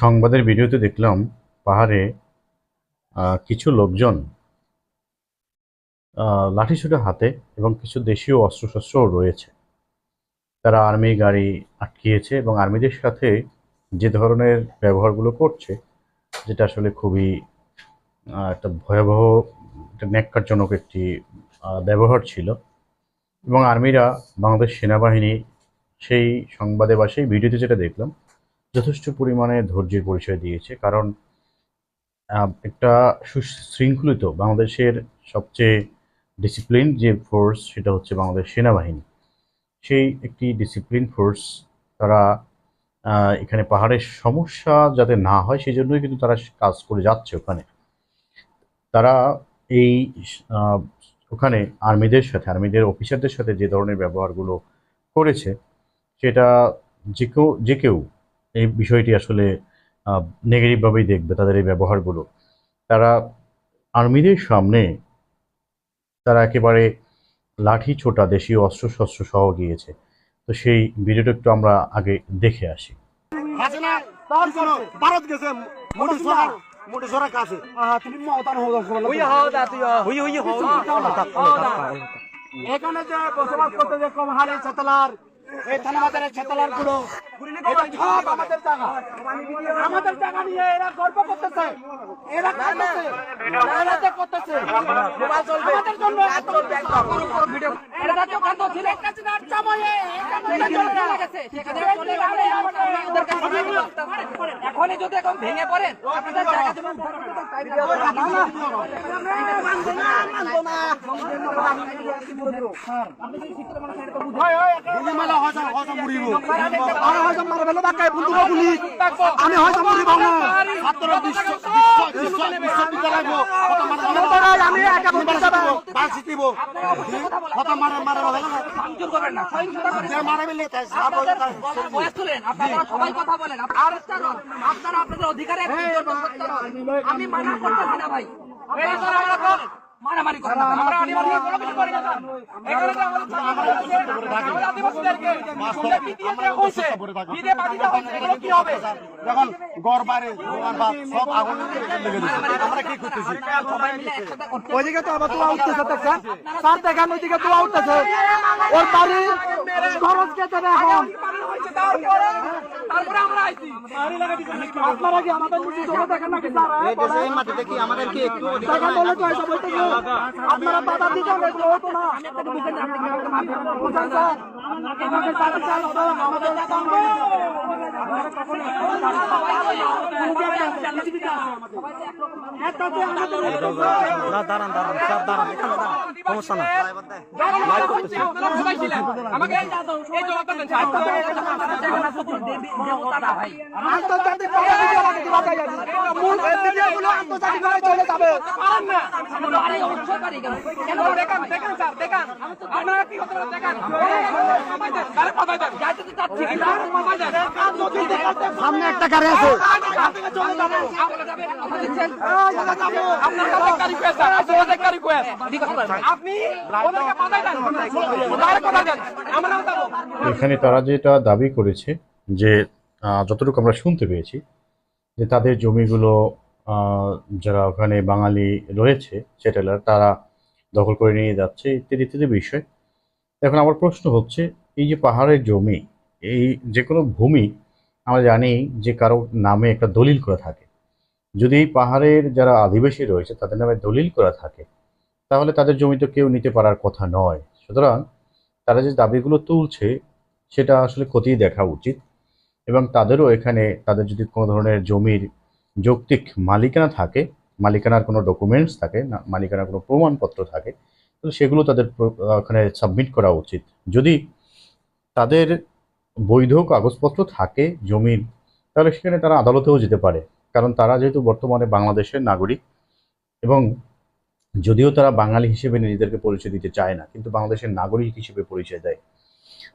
সংবাদের ভিডিওতে দেখলাম পাহাড়ে কিছু লোকজন লাঠিসোঁটা হাতে এবং কিছু দেশীয় অস্ত্রশস্ত্রও রয়েছে। তারা আর্মি গাড়ি আটকিয়েছে এবং আর্মিদের সাথে যে ধরনের ব্যবহারগুলো করছে, যেটা আসলে খুবই একটা ভয়াবহ, একটা ন্যাক্কারজনক একটি ব্যবহার ছিল। এবং আর্মিরা বাংলাদেশ সেনাবাহিনী সেই সংবাদে বা সেই ভিডিওতে যেটা দেখলাম যথেষ্ট পরিমাণে ধৈর্যের পরিচয় দিয়েছে। কারণ একটা সুশৃঙ্খলিত বাংলাদেশের সবচেয়ে ডিসিপ্লিন যে ফোর্স সেটা হচ্ছে বাংলাদেশ সেনাবাহিনী। সেই একটি ডিসিপ্লিন ফোর্স তারা এখানে পাহাড়ের সমস্যা যাতে না হয় সেই জন্যই কিন্তু তারা কাজ করে যাচ্ছে ওখানে। তারা এই ওখানে আর্মিদের সাথে, আর্মিদের অফিসারদের সাথে যে ধরনের ব্যবহারগুলো করেছে, সেটা যে কেউ যে কেউ এই বিষয়টি আসলে নেগেটিভভাবেই দেখবে তাদের এই ব্যবহারগুলো। তারা আর্মিদের সামনে তারা একেবারে লাঠি ছোটা দেশীয় অস্ত্রশস্ত্র সহ গিয়েছে। তো সেই ভিডিওটা একটু আমরা আগে দেখে আসি। ভারত গেছে কাছে তুমি এখানে যে বসবাস করতে যে কমহালি চেতলার এই থানাবাজারের চেতলারগুলো এটা সব আমাদের জায়গা। আমাদের জায়গা নিয়ে এরা গর্ব করতেছে। এরা করতেছে? এরা করতেছে। আমাদের জন্য এত ভিডিও এরা তো কত ছিল। কাছে না সময়ে এখনই যদি এখন ভেঙে পড়েন আপনাদের জায়গা মেলা হয়তো মারা ফেলো বাকায় বন্ধু গুলি। আমি হয়তো মারা আমি একা বন্ধু যাব বাসি দিব কত মারা মারা হবে ভাঙচুর করবেন না মারা মিলে তাই বয়স তুলেন আপনারা সবাই কথা বলেন। আর আপনারা আপনাদের অধিকারে আমি মানা করতেছি না ভাই। মারামারি করে না। আমরা আদিবাসী কোনো কিছু করি না এখানে তো আমাদের আদিবাসীদেরকে দেওয়া হয়েছে, বিদে দেওয়া হয়েছে, এগুলো কি হবে? যখন গড় বাইরে বা সব আগুন লেগে গেছে। আমরা কি করতেছি? সবাই মিলে একসাথে করতে ওইদিকে তো আবার তো উঠতেছে স্যার দেখেন ওইদিকে তো উঠতেছে। ওর বাড়ি খরচ কে দেবে এখন? তারপরে তারপরে আমরা আইছি। আপনারা কি আমাদের নিচে দেখেন নাকি স্যার? বলে তো এসব আপনারা বাধা দিতে হবে না। না দাঁড়ান দাঁড়ান সব দাঁড়ান এখানে দাঁড়ান সমস্যা আন্তর্জাতিক চলে যাবে পারেন না আরে উৎসকারী কেন কেন দেখান দেখান স্যার দেখান আপনারা কি হতে পারে দেখান সামনে একটা গাড়ি আছে। এখানে তারা যেটা দাবি করেছে যে যতটুকু আমরা শুনতে পেয়েছি, যে তাদের জমিগুলো যারা ওখানে বাঙালি রয়েছে, সেটেলার, তারা দখল করে নিয়ে যাচ্ছে ইত্যাদি ইত্যাদি বিষয়। এখন আমার প্রশ্ন হচ্ছে, এই যে পাহাড়ের জমি, এই যে কোনো ভূমি, আমরা জানি যে কারও নামে একটা দলিল করা থাকে। যদি এই পাহাড়ের যারা আদিবাসী রয়েছে, তাদের নামে দলিল করা থাকে, তাহলে তাদের জমি তো কেউ নিতে পারার কথা নয়। সুতরাং তারা যে দাবিগুলো তুলছে, সেটা আসলে খতিয়ে দেখা উচিত এবং তাদেরও এখানে, তাদের যদি কোনো ধরনের জমির যৌক্তিক মালিকানা থাকে, মালিকানার কোনো ডকুমেন্টস থাকে, না, মালিকানার কোনো প্রমাণপত্র থাকে সেগুলো তাদের ওখানে সাবমিট করা উচিত। যদি তাদের বৈধ কাগজপত্র থাকে জমির তাহলে সেখানে তারা আদালতেও যেতে পারে। কারণ তারা যেহেতু বর্তমানে বাংলাদেশের নাগরিক এবং যদিও তারা বাঙালি হিসেবে নিজেদেরকে পরিচয় দিতে চায় না, কিন্তু বাংলাদেশের নাগরিক হিসেবে পরিচয় দেয়।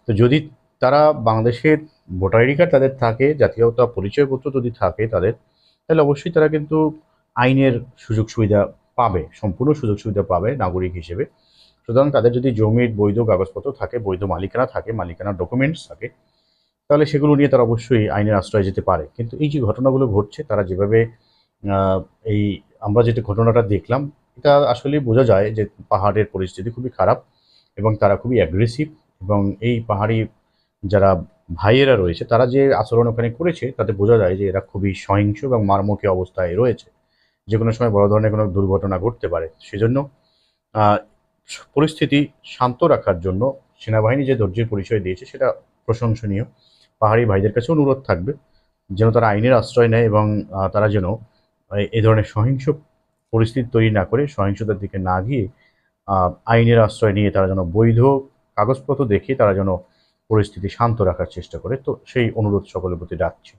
তো যদি তারা বাংলাদেশের ভোটার আইডি কার্ড তাদের থাকে, জাতীয়তা পরিচয়পত্র যদি থাকে তাদের, তাহলে অবশ্যই তারা কিন্তু আইনের সুযোগ সুবিধা পাবে, সম্পূর্ণ সুযোগ সুবিধা পাবে নাগরিক হিসেবে। সুতরাং তাদের যদি জমির বৈধ কাগজপত্র থাকে, বৈধ মালিকানা থাকে, মালিকানার ডকুমেন্টস থাকে, তাহলে সেগুলো নিয়ে তারা অবশ্যই আইনের আশ্রয় যেতে পারে। কিন্তু এই যে ঘটনাগুলো ঘটছে, তারা যেভাবে এই আমরা যেটা ঘটনাটা দেখলাম, এটা আসলে বোঝা যায় যে পাহাড়ের পরিস্থিতি খুবই খারাপ এবং তারা খুবই অ্যাগ্রেসিভ এবং এই পাহাড়ি যারা ভাইয়েরা রয়েছে, তারা যে আচরণ ওখানে করেছে, তাতে বোঝা যায় যে এরা খুবই সহিংস এবং মারমুখী অবস্থায় রয়েছে। যে কোনো সময় বড় ধরনের কোনো দুর্ঘটনা ঘটতে পারে। সেজন্য পরিস্থিতি শান্ত রাখার জন্য সেনাবাহিনী যে ধৈর্যের পরিচয় দিয়েছে সেটা প্রশংসনীয়। পাহাড়ি ভাইদের কাছে অনুরোধ থাকবে যেন তারা আইনের আশ্রয় নেয় এবং তারা যেন এই ধরনের সহিংস পরিস্থিতি তৈরি না করে, সহিংসতার দিকে না গিয়ে আইনের আশ্রয় নিয়ে তারা যেন বৈধ কাগজপত্র দেখে তারা যেন পরিস্থিতি শান্ত রাখার চেষ্টা করে। তো সেই অনুরোধ সকলের প্রতি রাখছি।